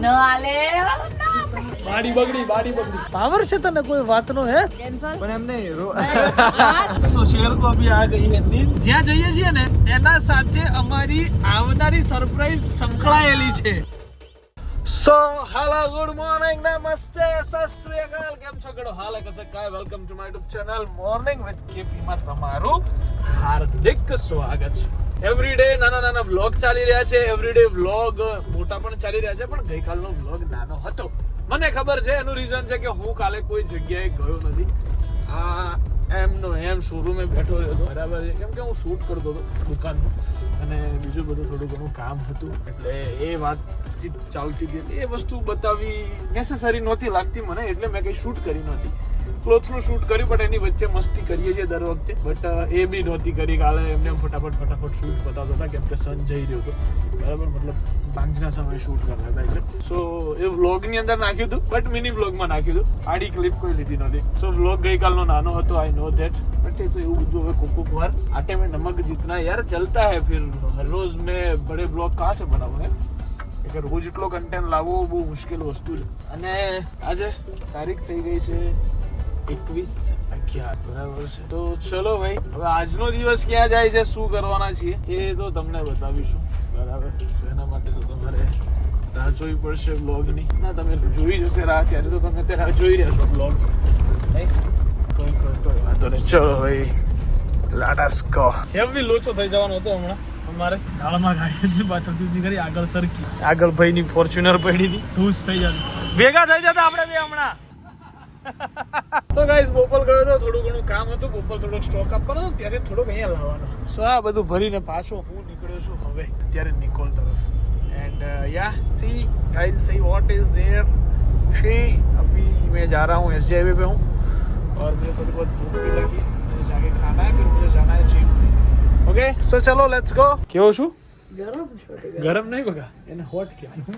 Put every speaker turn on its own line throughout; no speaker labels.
ન હાલે.
બાડી બગડી બાડી બગડી. પાવર છે તને કોઈ વાતનો હે?
પણ એમ નહીં
સો શેર તો અભી આ ગઈ હે નીંદ જ્યાં જઈએ છીએ ને એના સાથે અમારી આવનારી સરપ્રાઈઝ સંકળાયેલી છે. સો હાલો ગુડ મોર્નિંગ નમસ્તે સત કેમ છો ગડો? હાલ કસે કાય welcome to my YouTube channel morning with KP માં તમારું હાર્દિક સ્વાગત છે. એવરી ડે નાના નાના વ્લોગ ચાલી રહ્યા છે. એવરીડે વ્લોગ મોટા પણ ચાલી રહ્યા છે, પણ ગઈકાલનો વ્લોગ નાનો હતો. મને ખબર છે, એનું રીઝન છે કે હું કાલે કોઈ જગ્યાએ ગયો નથી. આ એમનો, એમ શોરૂમે બેઠો રહ્યો હતો. બરાબર છે. કેમ કે હું શૂટ કરતો હતો દુકાનનું. અને બીજું બધું થોડું ઘણું કામ હતું. એટલે એ વાતચીત ચાલતી હતી. એ વસ્તુ બતાવવી નેસેસરી નહોતી લાગતી મને, એટલે મેં કંઈ શૂટ કરી નહોતી. ક્લોથનું શૂટ કર્યું બટ એની વચ્ચે મસ્તી કરીએ છીએ દર વખતે. બટ એ બી નહોતી કરી. કાલે એમને ફટાફટ ફટાફટ શૂટ બતાવતા હતા કેમ કે સન જઈ રહ્યો હતો. બરાબર? મતલબ પાંચના સમયે શૂટ કરતા હતા એટલે. સો એ વ્લોગની અંદર નાખ્યું હતું બટ મિની વ્લોગમાં નાખ્યું હતું. આડી ક્લિપ કોઈ લીધી નહોતી. સો વ્લોગ ગઈકાલનો નાનો હતો આઈ નો ધેટ બટ એ તો એવું બધું હવે કોક કોક વાર. આટે મેં નમક જીતના યાર, ચલતા હે ફિર. હર રોજ મેં બડે બ્લોગ કહાં છે બનાવું હે કે રોજ એટલો કન્ટેન્ટ લાવવો બહુ મુશ્કેલ વસ્તુ છે. અને આજે તારીખ થઈ ગઈ છે એકવીસ અગિયાર બરાબર છે. તો ચલો ભાઈ હવે આજનો દિવસ ક્યાં જાય છે શું કરવાના છીએ એ તો તમને બતાવીશું. બરાબર? એના માટે તો તમારે રાહ જોવી પડશે બ્લોગની ના તમે જોઈ જશે રાહ ત્યારે તો તમે તે રાહ જોઈ રહ્યા છો બ્લોગ કોઈ કોઈ કોઈ વાંધો નહીં. ચલો ભાઈ લાડાસ કો હેવી લોચો થઈ જવાનો હતો હમણાં? અમારે દાળમાં ગાડી પાછળથી ઊભી કરી આગળ સરકી. આગળ ભાઈની ફોર્ચ્યુનર પડી હતી. ખુશ થઈ જતી ભેગા થઈ જતા આપણે બે હમણાં. તો ગાઈસ બોપલ ગયો તો થોડું ઘણું કામ હતું બોપલ થોડો સ્ટોક આપવાનો હતો ત્યારે થોડોક અહીંયા લાવવાનો સો આ બધું ભરીને પાછો હું નીકળ્યો છું હવે અત્યારે નિકોલ તરફ and yeah see guys see what is there she अभी मैं जा रहा हूँ एस हाईवे पे हूँ और मुझे थोड़ी बहुत भूख भी लगी मुझे जाके खाना है फिर मुझे जाना है जिम ओके सो चलो लेट्स गो કેવો છું
ગરમ છો તે
ગરમ નહીં બગા એને હોટ કહેવાય મેં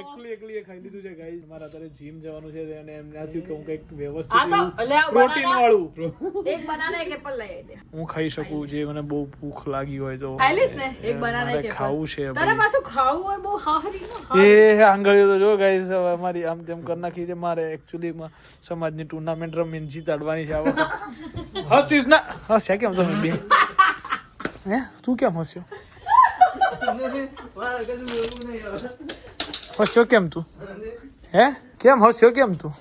એકલી એકલી એ ખાઈ લીધું છે ગાઈસ મારે અત્યારે જીમ જવાનું છે અને એમ થયું કે હું કંઈક વ્યવસ્થિત પ્રોટીન વાળું.
એક બનાના એક એપલ લઈ આવી
હું ખાઈ શકું જે મને બહુ ભૂખ લાગી હોય તો.
ખાઈ લઈશ ને? એક બનાના એક એપલ
ખાવું છે
તારે. પાછું ખાવું હોય બહુ હાહરી નો
એ આંગળીઓ તો જો ગાઈસ હવે મારી આમ તેમ કરી નાખી છે. મારે એક્ચ્યુઅલી સમાજની ટુર્નામેન્ટ રમીને જીતાડવાની છે આ વખત હસીસ ના. હસ્યા કેમ તમે બે? હે? તું કેમ હસ્યો? હસ્યો કેમ તું? હે? કેમ હસ્યો કેમ તું?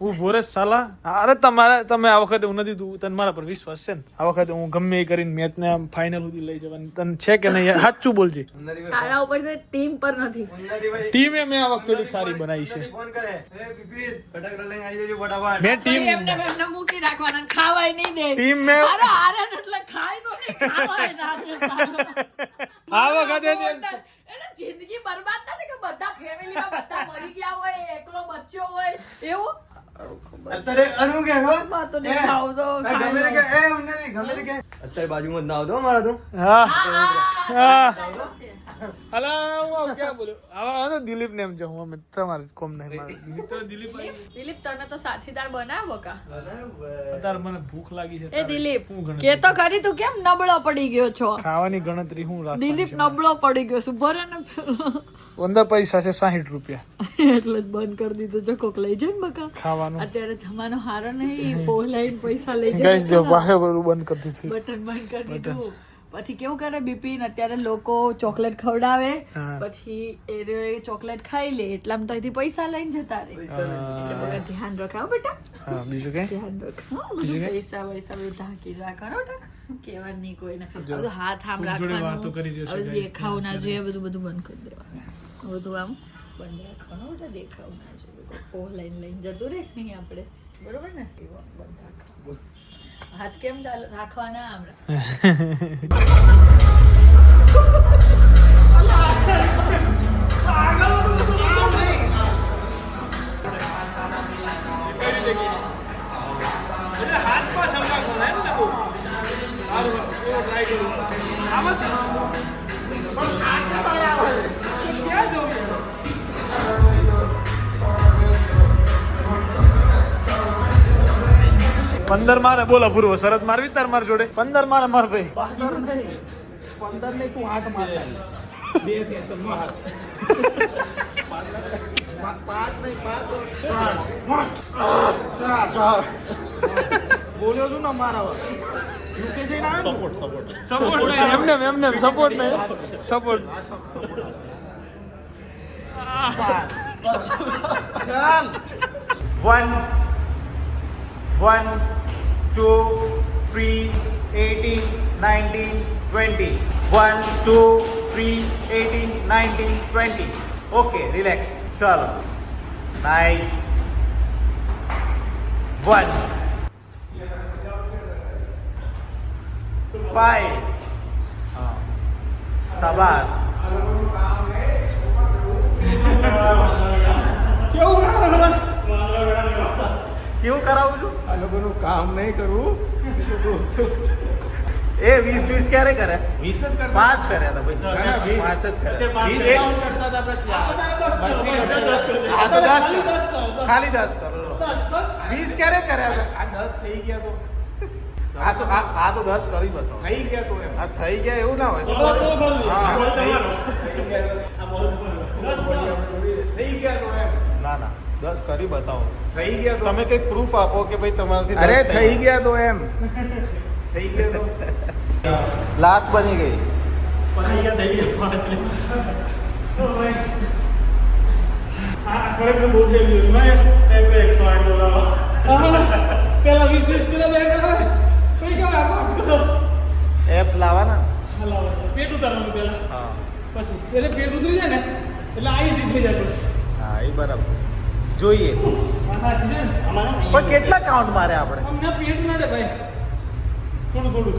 હું ભોરે સાલા. અરે તમારે તમે આ વખતે હું નથી તું તને મારા પર વિશ્વાસ છે ને? આ વખતે હું ગમે એ કરીને મેચ ને આમ ફાઇનલ સુધી લઈ જવાની. તને છે કે નહીં? સાચું બોલજે.
તારા ઉપર છે ટીમ પર નથી.
ટીમે મેં આ વખતે થોડીક સારી બનાવી છે. મેં ટીમ
એમને એમને મૂકી રાખવાના ખાવાય નહીં દે.
ટીમ મેં
અરે આરે એટલે ખાય તો નહીં ખાવાય ના
આ વખતે
એને જિંદગી બરબાદ નથી કે બધા ફેમિલીમાં બધા મરી ગયા હોય એકલો બચ્યો હોય એવું
અત્યારે અનુ કે હો
માં તો નહીં તો
ગમે કે એ હું ગમે કે અત્યારે બાજુમાં જ ના આવતો મારા તો
હા. અલા હું ક્યાં બોલ્યો? આવા દિલીપ ને એમ છે અમે તમારે કોમ નહીં મારે. મિત્ર દિલીપ
દિલીપ તને તો સાથીદાર બનાવો કા?
અત્યારે મને ભૂખ લાગી છે
એ દિલીપ કે તો ખરી તું કેમ નબળો પડી ગયો છો?
ખાવાની ગણતરી હું
દિલીપ નબળો પડી ગયો છું ભરે ને પંદર
અંદર પૈસા છે સાહીઠ રૂપિયા.
એટલે જ બંધ કરી દીધો જો કોક લઈ જાય ને બકા.
ખાવાનું.
અત્યારે જમાનો હારો નહીં પોલાઈન પૈસા લઈ
જાય જો બાહે બંધ કરી દીધું.
બટન બંધ કરી દીધું. પછી કેવું કરે બિપિન અત્યારે લોકો ચોકલેટ ખવડાવે. પછી એ ચોકલેટ ખાઈ લે. એટલામાં તો અહીંથી પૈસા લઈને જતા રહે. એટલે ધ્યાન રખાવ બેટા.
બીજું કઈ
ધ્યાન રખાવ બધું પૈસા વૈસા બધું ઢાંકી રાખો કેવાનું નહીં કોઈને. બધું હાથ આમ રાખવાનું. દેખાવ ના જોઈએ બધું બધું બંધ કરી દેવાનું. બધું આમ બંધ રાખવાનું બેટા દેખાવ ના જોઈએ. પોહ લઈને લઈને જતું રહે નહીં આપણે. બરોબર ને? એવું બંધ રાખવાનું. હાથ કેમ રાખવાના આમ?
પંદર મારે બોલો પૂર્વ શરદ મારવી તાર માર જોડે? પંદર મારે માર ભાઈ.
પંદર ને તું આઠ માર બે બોલ્યો છું ને મારા સપોર્ટ સપોર્ટ
સપોર્ટ નહીં એમને એમને સપોર્ટ નહીં. સપોર્ટ
ચાલ. One one 2, 3, 18, 19, 20. 1, 2, 3, 18, 19, 20. Okay, relax. Chalo. Nice. 1. 5. Oh. Sabas. Yo, કેવું કરાવું છું?
આ લોકોનું કામ નહીં કરવું.
એ વીસ વીસ ક્યારે કરે?
વીસ જ કરે.
પાંચ કર્યા હતા ભાઈ પાંચ જ
કરે.
હા તો દસ. ખાલી દસ કરો વીસ ક્યારે કર્યા હતા?
આ દસ થઈ ગયા તો.
આ તો આ આ તો દસ કરી બતાવો.
થઈ ગયા તો એમ.
આ થઈ ગયા એવું ના હોય. હા. દસ કરી બતાવો.
થઈ ગયા તો?
તમે કંઈક પ્રૂફ આપો કે ભાઈ તમારાથી
અરે થઈ ગયા તો એમ. થઈ ગયા તો?
લાશ બની ગઈ.
પેલા વીસ વીસ પેલા બે કરાવે પછી પાંચ કરો?
એપ્સ લાવવાના?
હલાવો પેટ ઉતારવાનું પેલા
હા.
પછી. એટલે પેટ ઉતરી જાય ને એટલે આ easy થઈ જાય પછી.
હા એ બરાબર. જોઈએ. પણ કેટલા કાઉન્ટ મારે આપણે?
અમને પેટ નડે ભાઈ. થોડું થોડું.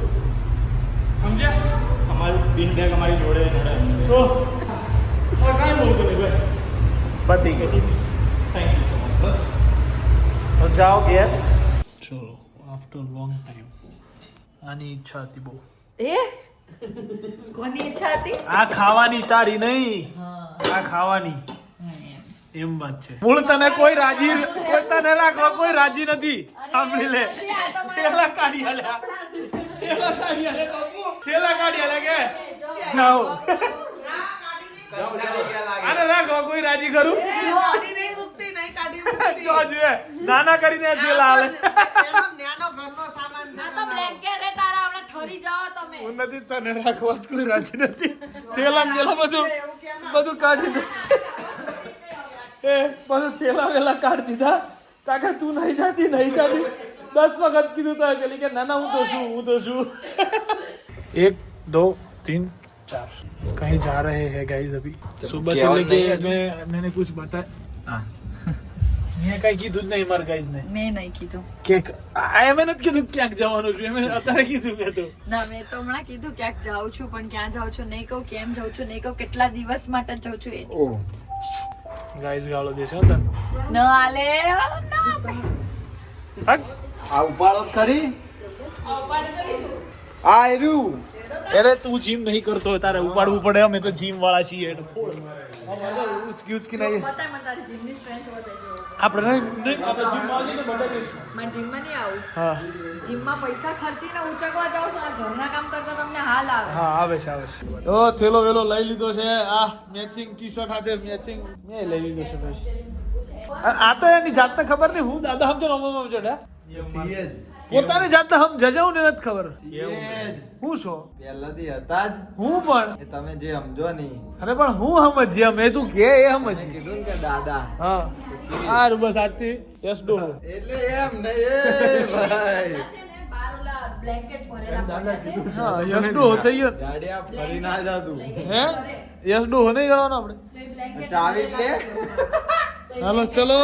સમજ્યા?
અમારી બિન બેગ અમારી જોડે નડે
તો હવે કાંઈ બોલતો નહીં ભાઈ.
પતી ગઈ
થેન્ક યુ સો મચ
તો જાઓ ઘેર.
ચલો આફ્ટર લોંગ ટાઈમ આની ઈચ્છા હતી બહુ.
એ? કોની ઈચ્છા હતી?
આ ખાવાની તારી નહીં. આ ખાવાની.
એમ.
વાત છે. મૂળ તને કોઈ રાજી કોઈ તને રાખવા કોઈ રાજી નથી. સાંભળી લે. થેલા કાઢી આલ્યા થેલા કાઢી આલ્યા બાપુ. થેલા કાઢી આલ્યા કે? જાઓ. આને રાખવા કોઈ રાજી કરું?
કાઢી નહીં મુકતી, નહીં કાઢી મુકતી.
જો જોઈએ નાના કરીને થેલા હાલે.
એનો ઘરનો સામાન
આ તો બ્લેન્કેટ હે તારા હમણાં ઠરી જાઓ તમે.
હું નથી તને રાખવા કોઈ રાજી નથી. થેલા થેલા બધું? બધું કાઢી દે. એ બધું થેલા વેલા કાઢી દીધા તાકે તું નહીં જાતી નહીં જાતી દસ વખત કીધું તો પેલી કે ના ના હું તો છું હું તો છું એક દો तीन चार कहीं जा रहे हैं गाइस अभी सुबह से लेके मैं मैंने कुछ बताया મેં કઈ કીધું જ નહીં મારા ગાઈઝ ને
મેં નહીં કીધું
કે આ એમ નથી કીધું ક્યાંક જવાનું છું એમ અત્યારે કીધું મેં તો
ના મેં તો હમણાં કીધું ક્યાંક જાઉં છું પણ ક્યાં જાઉં છું નહીં કહું કેમ જાઉં છું નહીં કહું કેટલા દિવસ માટે જાઉં છું એ
ગાઈઝ ગાળો દેશે હો તને.
ન આલે ના
હક?
આ ઉપાડો ખરી. આ આવ્યું
અરે તું જીમ નહીં કરતો હોય તારે ઉપાડવું પડે અમે તો જીમ વાળા છીએ. એટલે તો ઉચકી ઉચકી નહીં. આપણે નહીં? નહીં આપણે જીમમાં જઈને બધા જઈશું.
મારે જીમમાં નહીં આવું.
હા.
જીમમાં પૈસા ખર્ચીને ઉચકવા જાવ છો ઘરના કામ કરતા તમને હાલ આવે
હા આવે છે આવે છે. ઓ થેલો વેલો લઈ લીધો છે. આ મેચિંગ ટી શર્ટ સાથે મેચિંગ મેં લઈ લીધો છે ભાઈ. આ- તો એની જાતને ખબર નહીં. હું દાદા સમજો ને અમ્મા સમજો ને. પોતાની જાતને હમ જજાઉં ને નથી ખબર. હું છો
પહેલાથી હતા જ.
હું પણ.
એ તમે જે સમજો નહીં
અરે પણ હું સમજી મેં તું કે એ સમજી
કીધું કે દાદા.
હા. સારું બસ આજથી યસ ડો
એટલે એમ ને એ ભાઈ.
બ્લેન્કેટ ભરેલા
યસ ડો થઈ ગયો
દાડિયા ફરી ના જાતું.
હે? યસ ડો નહીં કરવાનો આપણે.
ચાવી લે
હાલો ચલો.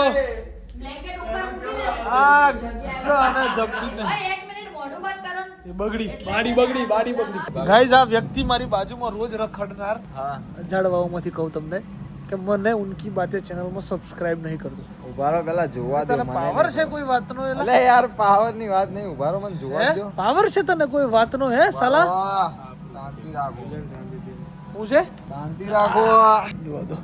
Blanket ઉપર મૂકી દે.
આ. અને જપતી જ નહીં
ભાઈ, એક મિનિટ મોઢું બંધ કરો. ને.
બગડી. બાડી બગડી બાડી બગડી. ગાઈઝ આ વ્યક્તિ મારી બાજુમાં રોજ રખડનાર. ઝાડવાઓમાંથી કહું તમને કે મને ઉનકી બાતે ચેનલમાં સબસ્ક્રાઇબ નહીં કરતો.
ઊભા રહો જોવા દો મને
પાવર છે. કોઈ વાતનો એટલે
યાર પાવરની વાત નહીં. ઊભા રહો મને જોવા દો.
પાવર છે તને કોઈ વાતનો હે સાલા?
શાંતિ રાખો.
હું છે?
શાંતિ રાખો.
જોવા દો.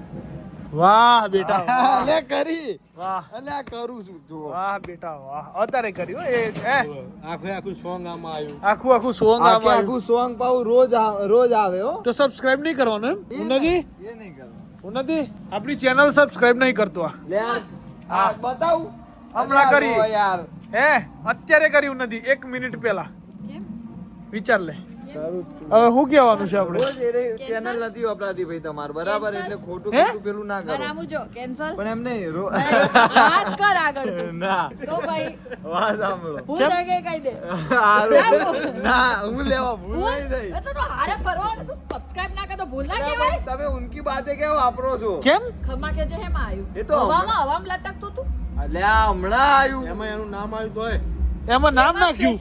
વાહ બેટા વાહ.
અલે કરી.
વાહ.
અલે આ કરું છું જો
વાહ બેટા વાહ. અત્યારે કર્યું એ હે?
આખું આખું સોંગ આમાં આવ્યું.
આખું આખું સોંગ
આખે
આમાં
આખું સોંગ પાઉં રોજ આ- રોજ આવે હો.
તો સબસ્ક્રાઇબ નહીં કરવાનું એમ? ઉન્નતિ
એ નહીં કરવાનું.
ઉન્નતિ આપણી ચેનલ સબસ્ક્રાઇબ નહીં કરતો આ.
લે યાર આ બતાવું.
હમણાં
અલે આ
કરી.
જો યાર.
હે અત્યારે કર્યું નથી એક મિનિટ પહેલા.
કેમ?
વિચાર લે. હવે શું કહેવાનું છે આપણે?
ચેનલ નથી વપરાતી ભાઈ તમાર. બરાબર એટલે ખોટું ખોટું પેલું ના કરો.
જો કેન્સલ
પણ એમ નહીં રો-
વાત કર આગળ તું.
ના.
તો ભાઈ
વાત સાંભળો.
હું જગે કહી દે.
ના હું લેવા ભૂલ નહીં થઈ.
એટલે તો હારે ફરવાનું તું સબસ્ક્રાઇબ ના કર તો ભૂલ ના
ના,
કહેવાય?
તમે ઉનકી બાતે કેમ વાપરો છો?
કેમ?
ખમા કે જે હેમાં આયું.
એ તો
હવામાં હવામાં લટકતું તું?
અલ્યા હમણાં આયું.
એમાં એનું નામ આવ્યું તોય.
એમાં નામ નાખ્યું?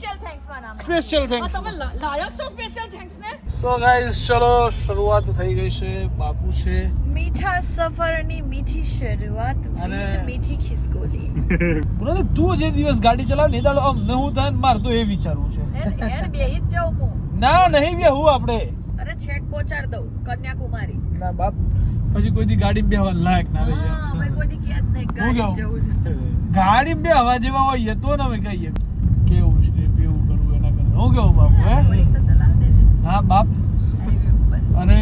સ્પેશિયલ થેન્ક્સ તમે લાયક છો સ્પેશિયલ થેન્ક્સ ને?
સો ગાઈઝ ચલો શરૂઆત થઈ ગઈ છે. બાપુ છે.
મીઠા સફરની મીઠી શરૂઆત.
અને-
મીઠી ખિસકોલી.
બોલો તું જે દિવસ ગાડી ચલાવ ને દાડો આમ ન હું થાય માર તો એ વિચારવું છે.
એન બે બેહી જ જાઉં હું.
ના નહીં બે હું આપણે
અરે છેક પહોંચાડ દઉં કન્યાકુમારી.
ના બાપ પછી કોઈ દી ગાડી બેહવા લાયક ના રહી
હા કોઈ દી ક્યાં જ નહીં ગાડી જવું છે.
ગાડી બે હવા જેવા હોય તો ને અમે કહીએ કેવું છે કેવું કરવું એના કરતા હું કેવું બાપુ હે
થોડીક તો ચલાવ દેજે
હા બાપ
હાઈવે ઉપર
અને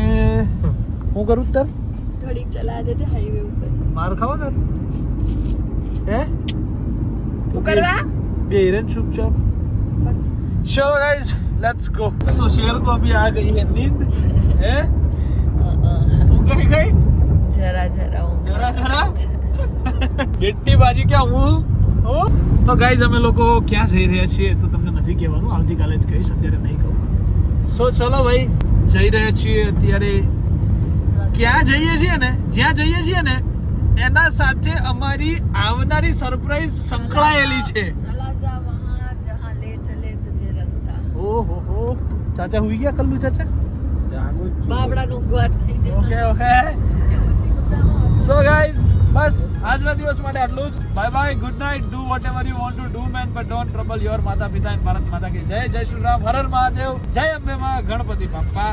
હું કરું તાર
થોડીક ચલાવ દેજે હાઈવે ઉપર
માર ખાવા કર હે
શું કરવા
બે हिरन चुपचाप चलो गाइस लेट्स गो सो शेर को अभी आ गई है नींद है ઊંઘ આવી ગઈ
જરા જરા ઊંઘ
જરા જરા ગેટ્ટી બાજી ક્યાં હું હો? તો ગાઈઝ અમે લોકો ક્યાં જઈ રહ્યા છીએ તો તમને નથી કહેવાનું. આવતીકાલે જ કહીશ અત્યારે નહીં કહું. સો ચલો ભાઈ જઈ રહ્યા છીએ અત્યારે. ક્યાં જઈએ છીએ ને? જ્યાં જઈએ છીએ ને એના સાથે અમારી આવનારી સરપ્રાઈઝ સંકળાયેલી છે. ઓહો હો. ચાચા હુઈ ગયા કલ્લુ ચાચા?
બાબડા નું
ઓકે ઓકે. સો ગાઈઝ બસ, આજના દિવસ માટે આટલું જ bye bye good night do whatever you want to do man but don't trouble your માતા પિતા એન્ડ ભારત માતા કે જય જય શ્રી રામ હર મહાદેવ, જય અંબે માં ગણપતિ બાપ્પા.